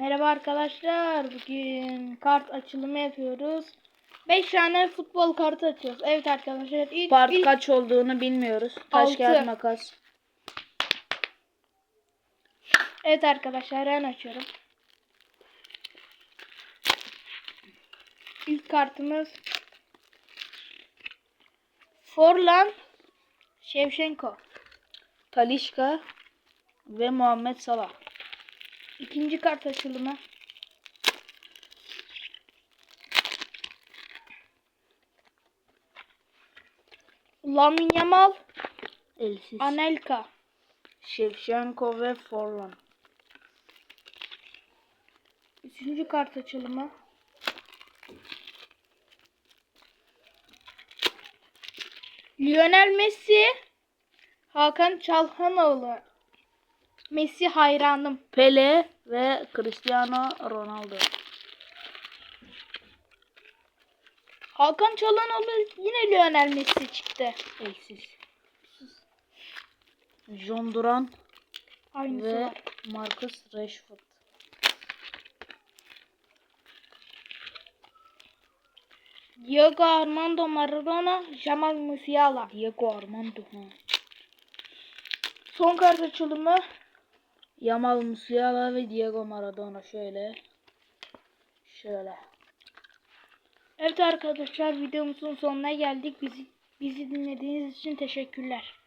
Merhaba arkadaşlar. Bugün kart açılımı yapıyoruz. 5 tane futbol kartı açıyoruz. Evet arkadaşlar. İlk, Part ilk kaç olduğunu bilmiyoruz. Taş kağıt makas. Evet arkadaşlar ben açıyorum. İlk kartımız Forlan Shevchenko. Talişka ve Muhammed Salah. İkinci kart açılımı. Lamine Yamal, Elsiz. Anelka. Shevchenko ve Forlan. Üçüncü kart açılımı. Lionel Messi, Hakan Çalhanoğlu. Messi hayranım. Pele ve Cristiano Ronaldo. Hakan Çalhanoğlu yine Lionel Messi çıktı. Elsiz. John Duran Aynısı ve var. Marcus Rashford. Diego Armando Maradona, Jamal Musiala. Diego Armando. Ha. Son kart açılımı. Yamal Musiala ve Diego Maradona şöyle. Şöyle. Evet arkadaşlar videomuzun sonuna geldik. Bizi, bizi dinlediğiniz için teşekkürler.